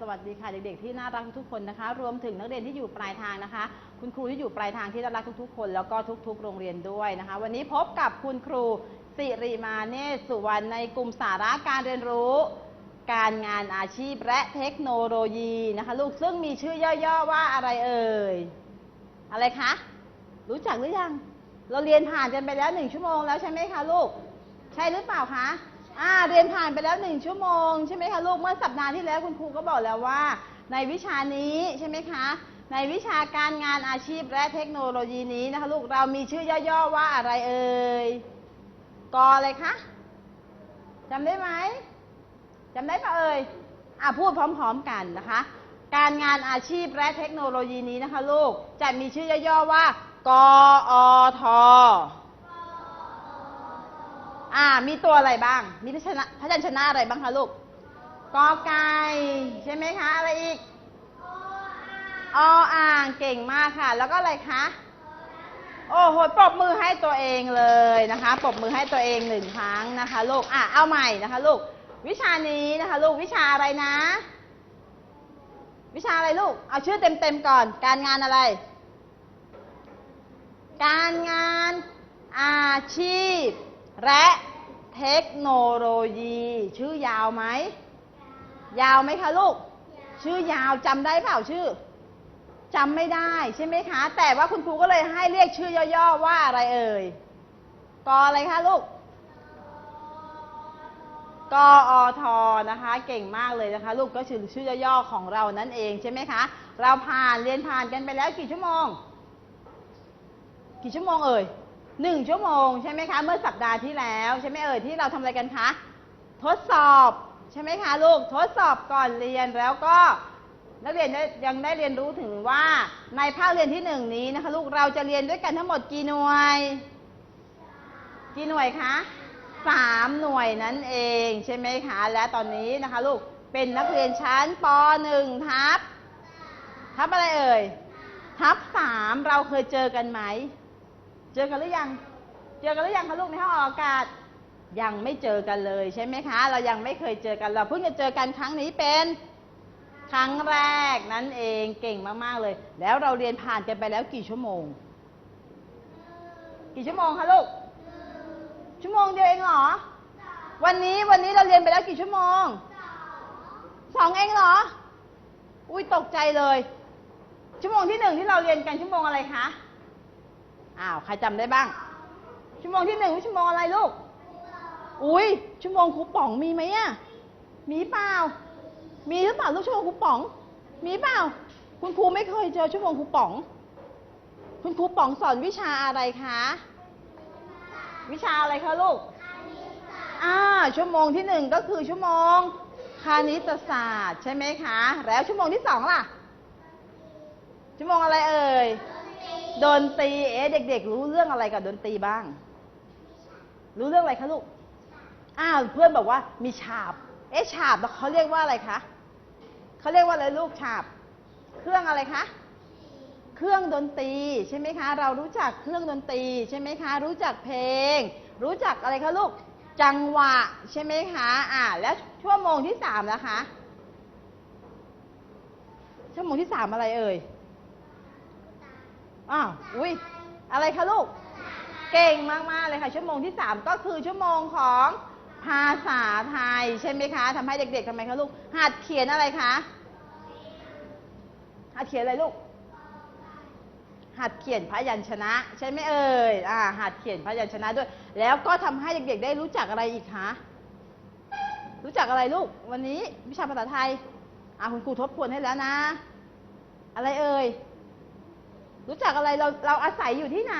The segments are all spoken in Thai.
สวัสดีค่ะเด็กๆที่น่ารักทุกคนนะคะ รวมถึงนักเรียนที่อยู่ปลายทางนะคะ คุณครูที่อยู่ปลายทางที่น่ารักทุกๆ คน แล้วก็ทุก ๆ โรงเรียนด้วยนะคะ วันนี้พบกับคุณครูสิริมาเนศสุวรรณในกลุ่มสาระการเรียนรู้ การงานอาชีพและเทคโนโลยีนะคะ ลูกซึ่งมีชื่อย่อๆว่าอะไรเอ่ยอะไรคะรู้จักหรือยัง เราเรียนผ่านกันไปแล้วหนึ่งชั่วโมงแล้วใช่ไหมคะลูก ใช่หรือเปล่าคะ อ่าเรียนผ่านไปแล้วหนึ่งชั่วโมงใช่ไหมคะลูกเมื่อสัปดาห์ที่แล้วคุณครูก็บอกแล้วว่า ในวิชานี้ใช่ไหมคะ ในวิชาการงานอาชีพและเทคโนโลยีนี้นะคะลูกเรามีชื่อย่อๆว่าอะไรเอ่ยกออะไรคะจำได้ไหมจำได้ปะเอ่ยอะพูดพร้อม ๆกันนะคะ การงานอาชีพและเทคโนโลยีนี้นะคะลูกจะมีชื่อย่อๆว่ากอท อ่า มีตัวอะไรบ้าง มีพยัญชนะพยัญชนะอะไรบ้างคะลูกกอไก่ใช่ไหมคะ อะไรอีกออ่างเก่งมากค่ะ แล้วก็อะไรคะ โอ้โหปรบมือให้ตัวเองเลยนะคะปรบมือให้ตัวเองหนึ่งครั้งนะคะลูกอะเอาใหม่นะคะลูก วิชานี้นะคะ ลูกวิชาอะไรนะ วิชาอะไรลูก เอาชื่อเต็มๆก่อน การงานอะไร การงานอาชีพ และเทคโนโลยี ชื่อยาวไหม ยาวไหมคะลูก ชื่อยาวจำได้เปล่าชื่อจำไม่ได้ใช่ไหมคะ แต่ว่าคุณครูก็เลยให้เรียกชื่อย่อๆว่าอะไรเอ่ยกออะไรคะลูกกออทนะคะ เก่งมากเลยนะคะ ลูกก็ชื่อชื่อย่อๆของเรานั่นเองใช่ไหมคะ เราผ่านเรียนผ่านกันไปแล้วกี่ชั่วโมง กี่ชั่วโมงเอ่ย หนึ่งชั่วโมงใช่ไหมคะเมื่อสัปดาห์ที่แล้วใช่ไหมเอ่ยที่เราทำอะไรกันคะทดสอบใช่ไหมคะลูกทดสอบก่อนเรียนแล้วก็นักเรียนได้ยังได้เรียนรู้ถึงว่าในภาคเรียนที่หนึ่งนี้นะคะ ลูกเราจะเรียนด้วยกันทั้งหมดกี่หน่วย กี่หน่วยคะสามหน่วยนั่นเองใช่ไหมคะ และตอนนี้นะคะ ลูกเป็นนักเรียนชั้นปหนึ่งทับทับอะไรเอ่ยทับสามเราเคยเจอกันไหม เจอกันหรือยัง เจอกันหรือยังคะลูกในห้องออกอากาศ ยังไม่เจอกันเลยใช่ไหมคะ เรายังไม่เคยเจอกัน เราเพิ่งจะเจอกันครั้งนี้เป็นครั้งแรกนั่นเองเก่งมากๆเลย แล้วเราเรียนผ่านกันไปแล้วกี่ชั่วโมง กี่ชั่วโมงคะลูก ชั่วโมงเดียวเองเหรอ วันนี้วันนี้เราเรียนไปแล้วกี่ชั่วโมง สองเองเหรอ อุ้ยตกใจเลย ชั่วโมงที่หนึ่งที่เราเรียนกันชั่วโมงอะไรคะ อ้าวใครจำได้บ้าง ชั่วโมงที่หนึ่งชั่วโมงอะไรลูก อุ้ยชั่วโมงครูป๋องมีไหมอะมีเปล่า มีหรือเปล่าลูกชั่วโมงครูป๋อง มีเปล่า คุณครูไม่เคยเจอชั่วโมงครูป๋อง คุณครูป๋องสอนวิชาอะไรคะ วิชาอะไรคะลูกอ่าชั่วโมงที่หนึ่งก็คือชั่วโมงคณิตศาสตร์ใช่ไหมคะ แล้วชั่วโมงที่สองล่ะ ชั่วโมงอะไรเอ่ย ดนตรีเอ๊ะเด็ก ๆ รู้เรื่องอะไรกับดนตรีบ้าง รู้เรื่องอะไรคะลูกอ้าวเพื่อนบอกว่ามีฉาบ เอ๊ะฉาบเขาเรียกว่าอะไรคะเขาเรียกว่าอะไรลูกฉาบ เครื่องอะไรคะเครื่องดนตรีใช่ไหมคะ เรารู้จักเครื่องดนตรีใช่ไหมคะ รู้จักเพลง รู้จักอะไรคะลูกจังหวะใช่ไหมคะอ่าแล้วชั่วโมงที่สามนะคะชั่วโมงที่สามอะไรเอ่ย อ้าวอุ้ยอะไรคะลูก เก่งมากๆเลยค่ะ ชั่วโมงที่สามก็คือชั่วโมงของภาษาไทยใช่ไหมคะทำให้เด็กๆทำไมคะลูก หัดเขียนอะไรคะ หัดเขียนอะไรลูก หัดเขียนพยัญชนะ ใช่ไหมเอ่ย อ่า หัดเขียนพยัญชนะด้วย แล้วก็ทำให้เด็กๆ ได้รู้จักอะไรอีกคะ รู้จักอะไรลูก วันนี้วิชาภาษาไทย อ่าคุณครูทบทวนให้แล้วนะ อะไรเอ่ย รู้จักอะไรเราเราอาศัยอยู่ที่ไหน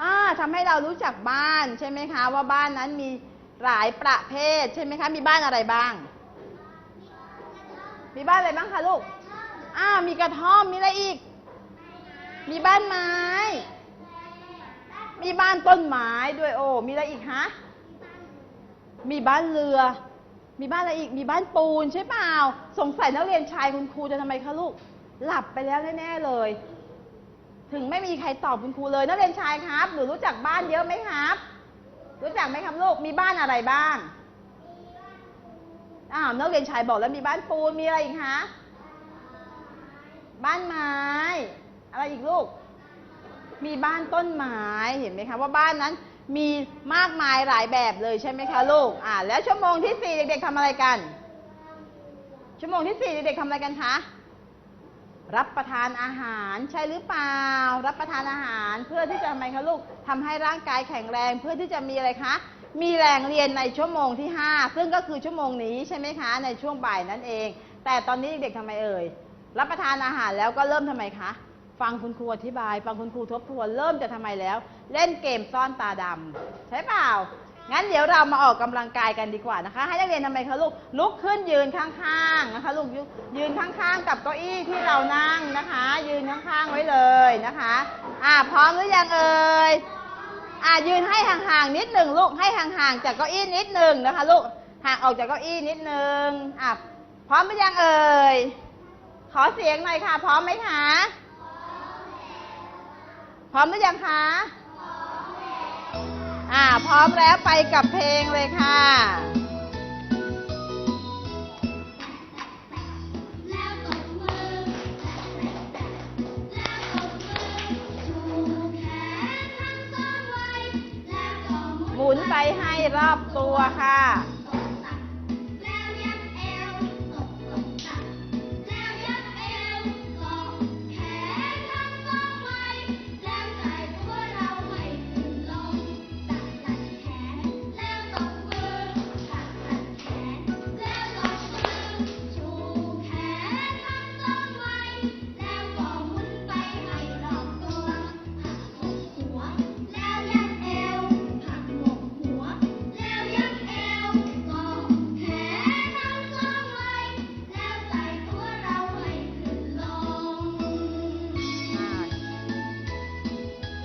อ่าทำให้เรารู้จักบ้านใช่ไหมคะ ว่าบ้านนั้นมีหลายประเภทใช่ไหมคะ มีบ้านอะไรบ้าง มีบ้านอะไรบ้างคะลูกอ่ามีกระท่อมมีอะไรอีก มีบ้านไม้ มีบ้านต้นไม้ด้วยโอ้มีอะไรอีกฮะมีบ้านเรือ มีบ้านอะไรอีก มีบ้านปูนใช่เปล่า สงสัยนักเรียนชายคุณครูจะทำไมคะลูก หลับไปแล้วแน่ๆเลย ถึงไม่มีใครตอบคุณครูเลยนักเรียนชายครับ หนูรู้จักบ้านเยอะไหมครับ รู้จักไหมครับลูก มีบ้านอะไรบ้าง อ้าวนักเรียนชายบอกแล้วมีบ้านปูน มีอะไรอีกคะ บ้านไม้ อะไรอีกลูก มีบ้านต้นไม้ เห็นไหมคะว่าบ้านนั้นมีมากมายหลายแบบเลยใช่ไหมคะลูก อ่า แล้วชั่วโมงที่สี่เด็กๆทำอะไรกัน ชั่วโมงที่สี่เด็กๆทำอะไรกันคะ รับประทานอาหารใช่หรือเปล่า รับประทานอาหารเพื่อที่จะทำไมคะลูกทำให้ร่างกายแข็งแรงเพื่อที่จะมีอะไรคะมีแรงเรียนในชั่วโมงที่ 5 ซึ่งก็คือชั่วโมงนี้ใช่ไหมคะ ในช่วงบ่ายนั่นเอง แต่ตอนนี้เด็กๆทำไมเอ่ยรับประทานอาหารแล้วก็เริ่มทำไมคะฟังคุณครูอธิบาย ฟังคุณครูทบทวนเริ่มจะทำไมแล้ว เล่นเกมซ่อนตาดำใช่เปล่า งั้นเดี๋ยวเรามาออกกำลังกายกันดีกว่านะคะ ให้นักเรียนทำไมคะลูกลุกขึ้นยืนข้างๆนะคะลูกยืนข้างๆ กับเก้าอี้ที่เรานั่งนะคะ ยืนข้างๆไว้เลยนะคะ อ่าพร้อมหรือยังเอ่ยอ่ายืนให้ห่างๆนิดหนึ่งลูกให้ห่างๆจากเก้าอี้นิดหนึ่งนะคะลูกห่างออกจากเก้าอี้นิดหนึ่งอะพร้อมหรือยังเอ่ยขอเสียงหน่อยค่ะ พร้อมไหมคะพร้อมหรือยังคะ อ่า พร้อมแล้วไปกับเพลงเลยค่ะหมุนไปให้รอบตัวค่ะ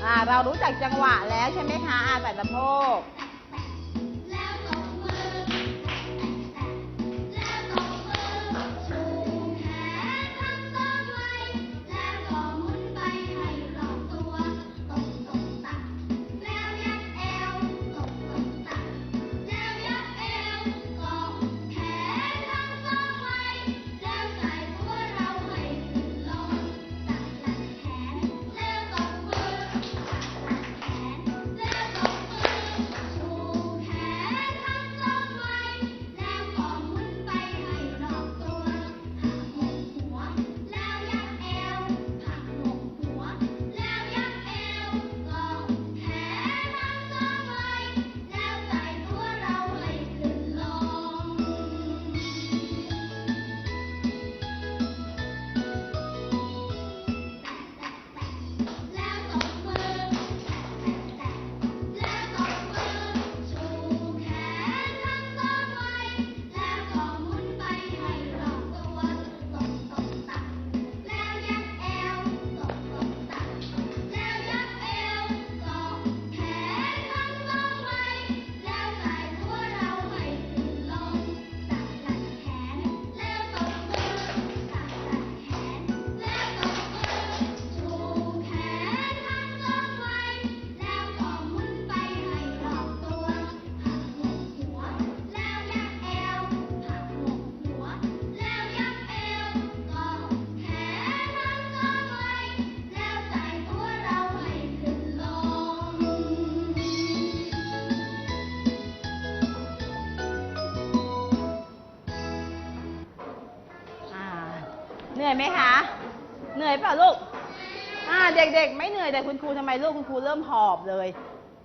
อ่าเรารู้จักจังหวะแล้วใช่ไหมคะอ่าแต่สะโพก นื่อยไหมคะ เหนื่อยเปล่าลูก อ่า เด็กๆ ไม่เหนื่อยแต่คุณครูทำไมลูกคุณครูเริ่มหอบเลย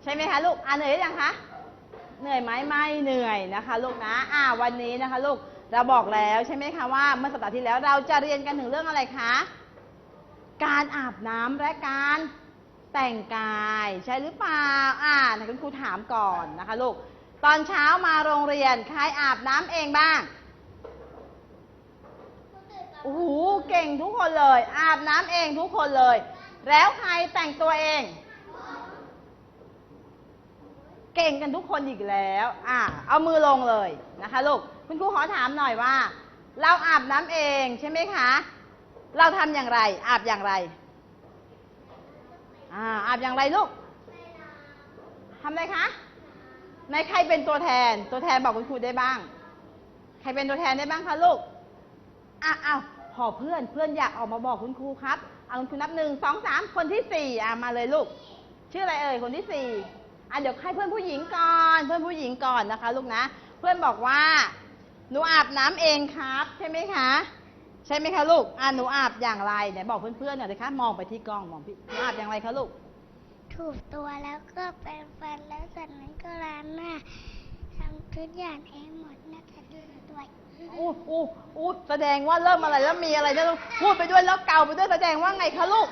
ใช่ไหมคะลูก อ่าเหนื่อยหรือยังคะ เหนื่อยไหมไม่เหนื่อยนะคะ ลูกนะ อ่า วันนี้นะคะลูก เราบอกแล้วใช่ไหมคะว่าเมื่อสัปดาห์ที่แล้วเราจะเรียนกันถึงเรื่องอะไรคะ การอาบน้ำและการแต่งกายใช่หรือเปล่า อ่าคุณครูถามก่อนนะคะลูก ตอนเช้ามาโรงเรียนใครอาบน้ำเองบ้าง โอ้โหเก่งทุกคนเลย อาบน้ำเองทุกคนเลย แล้วใครแต่งตัวเอง เก่งกันทุกคนอีกแล้ว อะเอามือลงเลยนะคะลูกคุณครูขอถามหน่อยว่า เราอาบน้ำเองใช่ไหมคะ เราทำอย่างไร อาบอย่างไรอ่าอาบอย่างไรลูกทำอะไรคะในใครเป็นตัวแทน ตัวแทนบอกคุณครูได้บ้าง ใครเป็นตัวแทนได้บ้างคะลูก อะเอาพอเพื่อนเพื่อนอยากออกมาบอกคุณครูครับ เอาคุณครูนับหนึ่งสองสามคนที่สี่อะมาเลยลูก ชื่ออะไรเอ่ยคนที่สี่อะเดี๋ยวให้เพื่อนผู้หญิงก่อน เพื่อนผู้หญิงก่อนนะคะ ลูกนะ เพื่อนบอกว่า หนูอาบน้ำเองครับ ใช่ไหมคะ ใช่ไหมคะลูกอะหนูอาบอย่างไรไหนบอกเพื่อนๆหน่อยเลยคะมองไปที่กล้องมองพี่หนูอาบอย่างไรคะลูก ถูกตัวแล้วก็แปรงฟันแล้วจากนั้นก็ล้างหน้าทำทุกอย่างเองหมดนะ อู้อู้อู้แสดงว่าเริ่มอะไรแล้วมีอะไรแล้วพูดไปด้วยแล้วเกาไปด้วยแสดงว่าไงคะลูก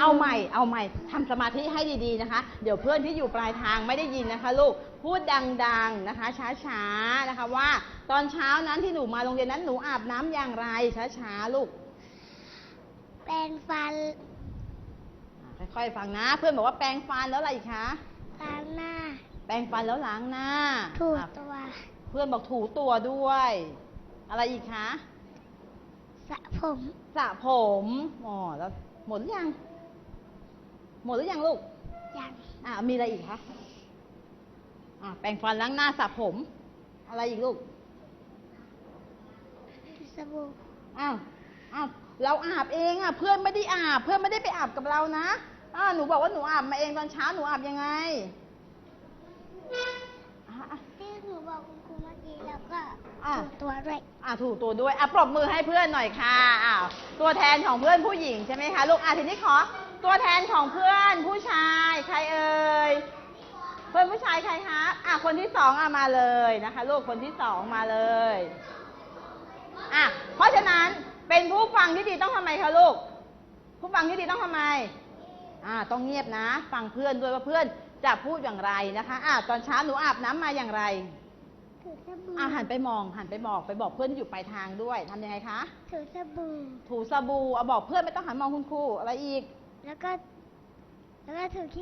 เอาใหม่ เอาใหม่ทำสมาธิให้ดีๆนะคะ เดี๋ยวเพื่อนที่อยู่ปลายทางไม่ได้ยินนะคะ ลูก พูดดังๆนะคะ ช้าๆนะคะว่า ตอนเช้านั้นที่หนูมาโรงเรียนนั้นหนูอาบน้ำอย่างไรช้าๆลูก แปรงฟันอะค่อยๆฟังนะ เพื่อนบอกว่าแปรงฟันแล้วอะไรอีกคะ ล้างหน้า แปรงฟันแล้วล้างหน้าถูกอะตัว เพื่อนบอกถูตัวด้วย อะไรอีกคะสระผมสระผมอ๋อแล้วหมดหรือยัง หมดหรือยังลูกอย่างอะมีอะไรอีกคะอะแปรงฟันล้างหน้าสระผม อะไรอีกลูกสบู่อ้าวอ้าวเราอาบเองอะ เพื่อนไม่ได้อาบ เพื่อนไม่ได้ไปอาบกับเรานะอ่าหนูบอกว่าหนูอาบมาเองตอนเช้าหนูอาบยังไง คุณครูเมื่อกี้แล้วก็อะ ถูกตัวด้วย อะถูกตัวด้วยอะปรบมือให้เพื่อนหน่อยค่ะอ้าวตัวแทนของเพื่อนผู้หญิงใช่ไหมคะลูกอะทีนี้ขอตัวแทนของเพื่อนผู้ชายใครเอ่ยเพื่อนผู้ชายใครคะอะคนที่สองอะมาเลยนะคะลูกคนที่สองมาเลยอะเพราะฉะนั้นเป็นผู้ฟังที่ดีต้องทำไมคะลูก ผู้ฟังที่ดีต้องทำไม อ่าต้องเงียบนะ ฟังเพื่อนด้วยว่าเพื่อนจะพูดอย่างไรนะคะอ่าตอนเช้าหนูอาบน้ำมาอย่างไร ถูสบู่อ่าหันไปมองหันไปบอกไปบอกเพื่อนที่อยู่ปลายทางด้วยทำยังไงคะถูสบู่ ถูสบู่เอาบอกเพื่อนไม่ต้องหันมองคุณครูอะไรอีก แล้วก็ แล้วก็ถูขี้